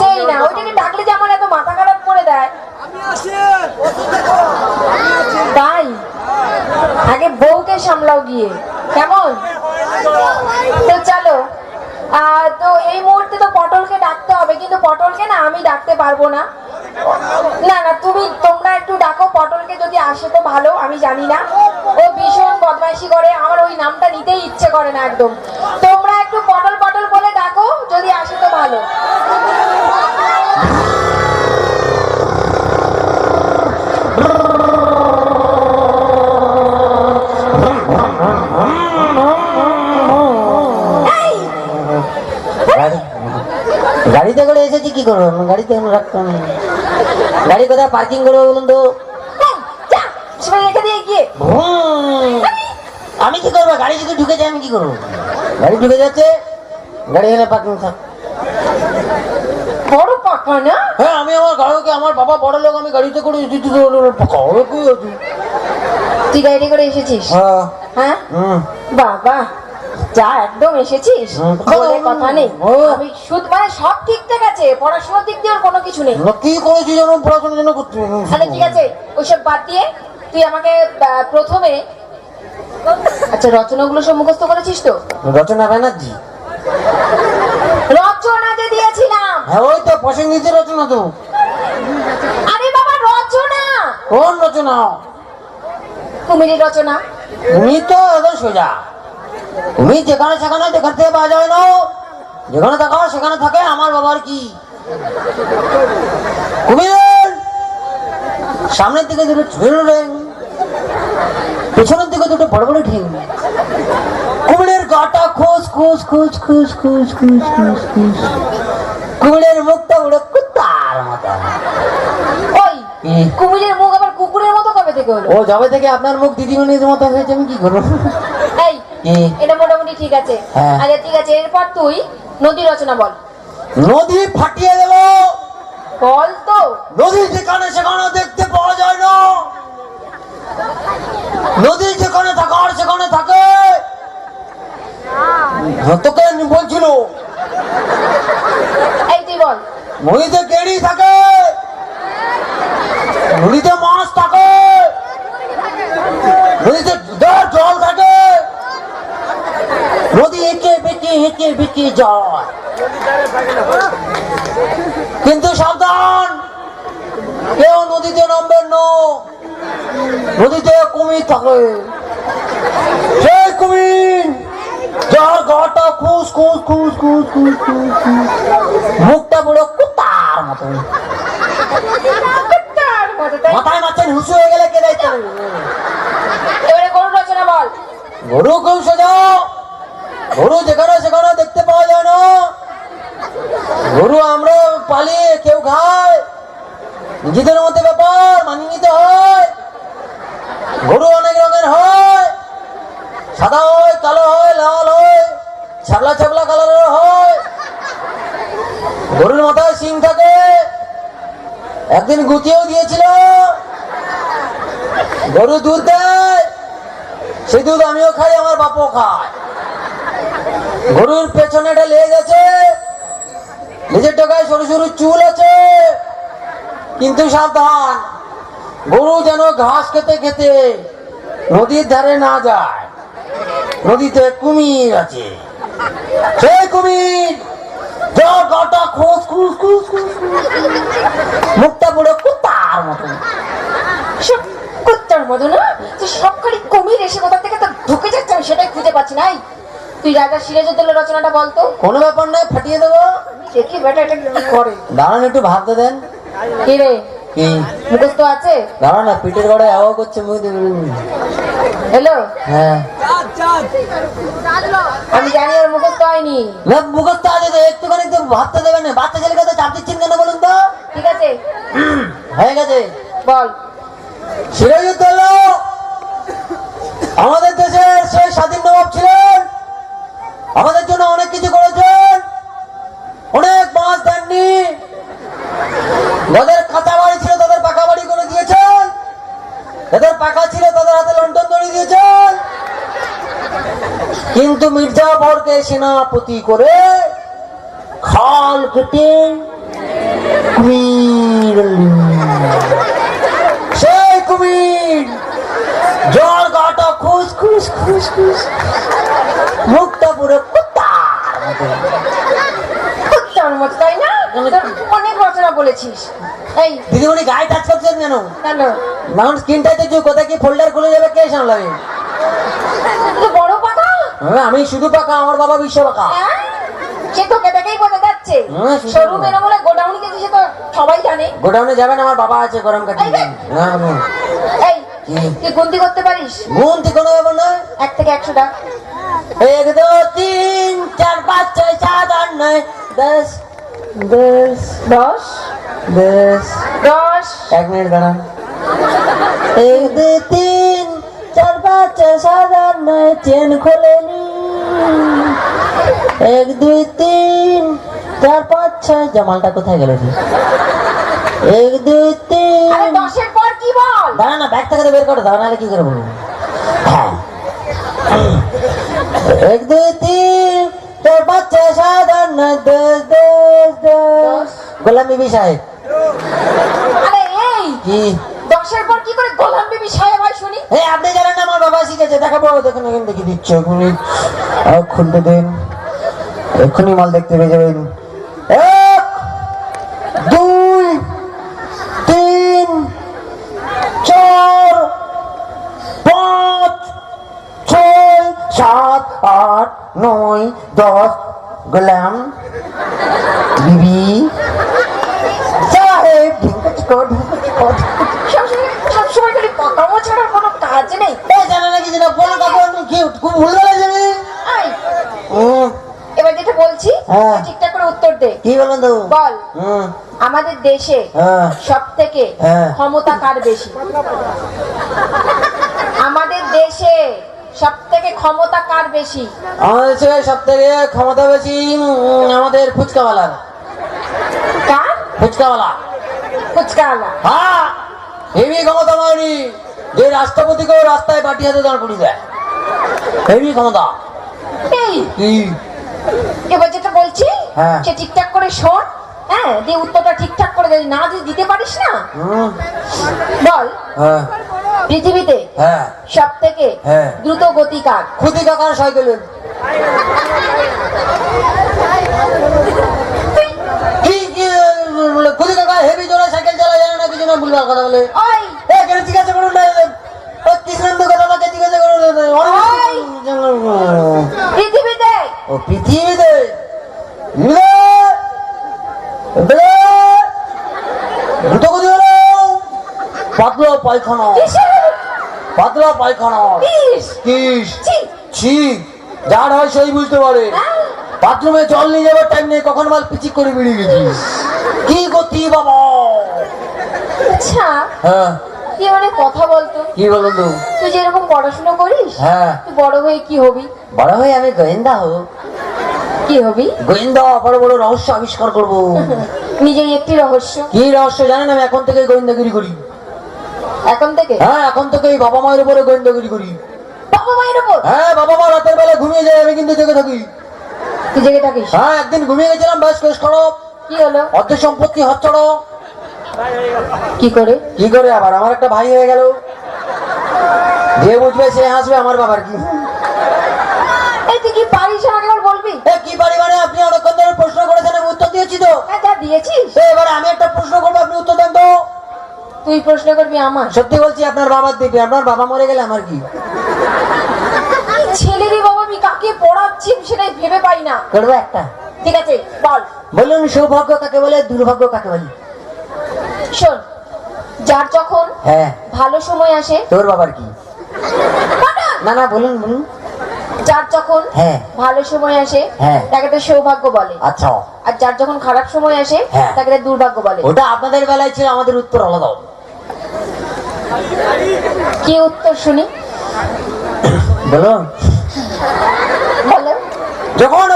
সেই না ওইটাকে ডাকলে যেমন এত মাথা খারাপ করে দেয়। তাই আগে বউকে সামলাও গিয়ে। কেমন? তো চলো তো এই মুহূর্তে তো পটলকে ডাকতে হবে কিন্তু পটলকে না আমি ডাকতে পারব না। না না তুমি তোমরা একটু ডাকো পটলকে যদি আসে তো ভালো আমি জানি না। ও ভীষণ বদমাইশি করে আমার ওই নামটা নিতেই ইচ্ছে করে না একদম। তোমরা একটু পটল পটল বলে ডাকো যদি আসে তো ভালো। কি করব আমি গাড়িতে রাখতাম গাড়ি কোথায় পার্কিং করব বলুন তো। আমি কি করব? গাড়ি যদি ঢুকে যায় আমি কি করব? গাড়ি ঢুকে যাচ্ছে গাড়ি এখানে পার্কিং থাক। বড় পাকা না হ্যাঁ আমি আমার গাড়িকে আমার বাবা বড় লোক আমি গাড়িতে করে এসেছি তো পাকা হবে কি আছে তুই গাড়ি করে এসেছিস? হ্যাঁ। হ্যাঁ? বাবা যা একদম এসেছিস। বলে কথা নেই। আমি শুধু মানে সব ঠিকঠাক আছে পড়াশোনার দিক দিয়ে ওর কোনো কিছু নেই। কি করেছি যেন পড়াশোনা যেন করতে তাহলে ঠিক আছে ওইসব বাদ দিয়ে তুই আমাকে প্রথমে আচ্ছা রচনাগুলো সব মুখস্থ করেছিস তো? রচনা ব্যানার্জি। রচনা যে দিয়েছিলাম। হ্যাঁ ওই তো প্রসেনজিতের রচনা তো। আরে বাবা রচনা! কোন রচনা? কুমিরের রচনা। তুমি তো একদম সোজা। তুমি যেখানে সেখানে দেখাতে পাওয়া যায় না যেখানে থাকো সেখানে থাকে আমার বাবার কি? কুমির সামনের দিকে দুটো ছোট ঠ্যাং পেছনের দিকে দুটো বড় বড় ঠ্যাং কুমিরের গাটা খুশ খুশ খুশ খুশ খুশ খুশ খুশ খুশ। কুমিরের মুখটা উড়ে কুত্তার মতো। ওই? কুমিরের মুখ আবার কুকুরের মতো কবে থেকে হলো? ও যাবে থেকে আপনার মুখ দিদিমণির মতো হয়েছে আমি কি করব? এটা মোটামুটি ঠিক আছে। হ্যাঁ। আচ্ছা ঠিক আছে এরপর তুই নদী রচনা বল। নদী ফাটিয়ে দেব। বল তো। নদী যেখানে সেখানে দেখতে পাওয়া যায় না। নদী যেখানে থাকার সেখানে থাকে। তোকে বলছিল এই তুই বল। নদীতে গেড়ি থাকে নদীতে মাছ থাকে নদীতে দ- জল থাকে নদী এঁকে বেঁকে হেঁকে বেঁকে যায় কিন্তু সাবধান কেউ নদীতে নামবেন না। নদীতে কুমির থাকে। সেই কুমির যার গাটা খুশ খুশ খুশ খুশ খুশ খুশ। মুখটা বড় কুত্তার মতো? মাথায় মাছেন হুসু হয়ে গেলে কে দায়িত্ব এবারে গরু রচনা বল। গরু গরু যেখানে সেখানে দেখতে পাওয়া যায় না। গরু আমরা পালি কেউ খায়। নিজেদের মধ্যে ব্যাপার মানিয়ে নিতে হয়। গরু অনেক রঙের হয়। সাদা হয়, কালো হয়, লাল হয় ছাবলা ছাবলা কালারের হয়। গরুর মাথায় সিং থাকে। একদিন গুতিয়েও দিয়েছিল। গরু দুধ দেয়। সেই দুধ আমিও খাই, আমার বাপও খায়। গরুর পেছনে একটা লেজ আছে। লেজের টাকায় সরু সরু চুল আছে। কিন্তু সাবধান, গরু যেন ঘাস খেতে খেতে নদীর ধারে না যায়। নদীতে কুমির আছে। সেই কুমির যার খুস খুস খুস খুস। মুখটা পুরো কুত্তার মতন। কুত্তার মতো না সবখানি কুমির এসে কোথা থেকে তো ঢুকে যাচ্ছে, আমি সেটাই খুঁজে পাচ্ছি নাই। তুই রাজা সিরাজউদ্দৌলা রচনাটা বলতো কোনো ব্যাপার নয় ফাটিয়ে দেবো। দেখি বেটা এটা কি করে? দাঁড়ান একটু ভাবতে দেন। কি রে? কি? মুখস্থ আছে? দাঁড়ান না পিঠের গড়ে আওয়া করছে মুখ দিয়ে হ্যালো? হ্যাঁ। আমি জানি ওর মুখস্থ হয়নি। না মুখস্থ আছে তো একটুখানি তো ভাবতে দেবেন না। বাচ্চা ছেলেকে তো চাপ দিচ্ছেন কেন বলুন তো? ঠিক আছে। হয়ে গেছে। বল। সিরাজউদ্দৌলা আমাদের দেশের সেই স্বাধীন নবাব ছিলেন আমাদের জন্য অনেক কিছু করেছেন। অনেক বাঁশ দেননি। যাদের কাঁচা বাড়ি ছিল, তাদের পাকা বাড়ি করে দিয়েছেন। যাদের পাকা ছিল, তাদের হাতে লন্ডন ধরে দিয়েছেন। কিন্তু মির্জাফরকে সেনাপতি করে খাল কেটে কুমির সেই কুমির, জল গাটা খুশ খুশ খুশ খুশ মুখটা পুরো কুত্তার মতো। কুত্তার মতো তাই না তোর অনেক বলেছিস এই। দিদিমণি গায়ে টাচ করছেন কেন? কেন? যে কোথায় কি ফোল্ডার খুলে যাবে কে সামলাবে? বড় পাকা? হ্যাঁ, আমি শুধু পাকা আমার বাবা বিশ্ব পাকা। হ্যাঁ? সে তোকে দেখেই বোঝা যাচ্ছে। হ্যাঁ, সরু। বলে গোডাউন গেছে সে তো সবাই জানে। গোডাউনে যাবেন আমার বাবা আছে গরম কাটিয়ে। এই? তুই গুনতি করতে পারিস? গুনতি কোনো ব্যাপার নয়। এক থেকে একশো এক দু তিন চার পাঁচ ছয় সাত আট নয় দশ। দশ দশ। দশ দশ। এক মিনিট দাঁড়ান। এক দু তিন চার পাঁচ ছয় সাত আট নয় চেন খোলে নি এক দুই তিন চার পাঁচ ছয় জামালটা কোথায় গেল? এক দুই তিন। আরে দশের পর কি বল? দাঁড়া না ব্যাগ থেকে বের করো দাঁড়া নাহলে কি করে বলব? হ্যাঁ। এক দুই তিন চার পাঁচ ছয় সাত আট নয় দশ দশ দশ। গোলাম সাহেব আরে এই দশের পর কি করে গোলাম বিবি সাহেব হয় শুনি? এই আপনি জানেন আমার বাবা শিখেছে। দেখাবো দেখুন এখানে দেখি দিচ্ছ এক খুলতে দিন। এক্ষুনি মাল দেখতে পেয়ে যাবেন। এক দুই তিন চার পাঁচ ছয় সাত আট নয় দশ। গোলাম বিবি ঢিঙ্কাচকো ঢিঙ্কাচকো সবসময় সবসময় খালি পাকামো ছাড়া কোনো কাজ নেই। এ জানে না কিছু বলো কাকু আমি কি খুব ভুল যাবে এবার যেটা বলছি হ্যাঁ। ঠিকঠাক করে উত্তর দে। কি বলেন তো? বল। আমাদের দেশে হ্যাঁ। সব থেকে হ্যাঁ। ক্ষমতা কার বেশি? আমাদের দেশে সব থেকে ক্ষমতা কার বেশি? আমাদের দেশে সব থেকে ক্ষমতা বেশি আমাদের ফুচকাওয়ালার। কার? ফুচকাওয়ালা ফুচকাওয়ালা। হ্যাঁ হেভি ক্ষমতা যে রাষ্ট্রপতিকেও রাস্তায় বাটি হাতে দাঁড় করিয়ে দেয়। হেভি ক্ষমতা। এবার যেটা বলছি হ্যাঁ। সে ঠিকঠাক করে শোন হ্যাঁ দিয়ে উত্তরটা ঠিকঠাক করে দে না যদি দিতে পারিস না? বল। হ্যাঁ। পৃথিবীতে হ্যাঁ। সব থেকে হ্যাঁ। দ্রুত গতি কার খুদি কাকার সাইকেলের হেভি জোরে সাইকেল চালা জানে না কিছু না ভুলবার কথা বলে। ওই। এ কেন জিজ্ঞাসা করুন না? ও কৃষ্ণেন্দু কথাটাকে জিজ্ঞাসা করুন না। পৃথিবীতে। ও পৃথিবীতে। হলো। পাতলা পায়খানা। পাতলা পায়খানা। কিস। ছি। ছি। যার হয় সেই বুঝতে পারে। হ্যাঁ? বাথরুমে জল নিয়ে যাবার টাইম নেই কখন মাল পিচিক করে বেরিয়ে গেছিস? কি গতি বাবা? আচ্ছা হ্যাঁ। তুই মানে কথা বলতো? কি বলো তো? তুই যেরকম পড়াশোনা করিস হ্যাঁ। তুই বড় হয়ে কি হবি? বড় হয়ে আমি গোয়েন্দা হব। কি হবি? গোয়েন্দা বড় বড় রহস্য আবিষ্কার করব। নিজের একটি রহস্য। কি রহস্য জানেন আমি? এখন থেকে গোয়েন্দাগিরি করি। এখন থেকে? হ্যাঁ এখন থেকে বাবা মায়ের উপরে গোয়েন্দাগিরি করি। বাবা মায়ের উপর? হ্যাঁ বাবা মা রাতের বেলা ঘুমিয়ে যায় আমি কিন্তু জেগে থাকি। তুই জেগে থাকিস? হ্যাঁ একদিন ঘুমিয়ে গেছিলাম বেশ কেস খারাপ। কি হলো? অর্ধ সম্পত্তি হচ্ছড়। কি করে? কি করে আবার? আমার একটা ভাই হয়ে গেল। যে বুঝবে সে হাসবে আমার বাবার কি? এই তুই কি পারিস একবার বলবি? এ কি মানে? আপনি অনেকক্ষণ ধরে প্রশ্ন করেছেন আমি উত্তর দিয়েছি তো। হ্যাঁ যা দিয়েছিস। এবার আমি একটা প্রশ্ন করব আপনি উত্তর দেন তো। তুই প্রশ্ন করবি আমার। সত্যি বলছি আপনার বাবার আপনার বাবা মরে গেলে আমার কি? ছেলেরই বাবা আমি কাকে পড়াচ্ছি সেটাই ভেবে পাই না। করব একটা। ঠিক আছে বল। বলুন সৌভাগ্য কাকে বলে দুর্ভাগ্য কাকে বলে? শোন যার যখন হ্যাঁ। ভালো সময় আসে তোর বাবার কি? না না বলুন বলুন। যার যখন হ্যাঁ। ভালো সময় আসে হ্যাঁ। তাকে তো সৌভাগ্য বলে। আচ্ছা। আর যার যখন খারাপ সময় আসে হ্যাঁ। তাকে তো দুর্ভাগ্য বলে। ওটা আপনাদের বেলায় ছিল আমাদের উত্তর আলাদা। কি উত্তর শুনি? বলুন। বলো। যখন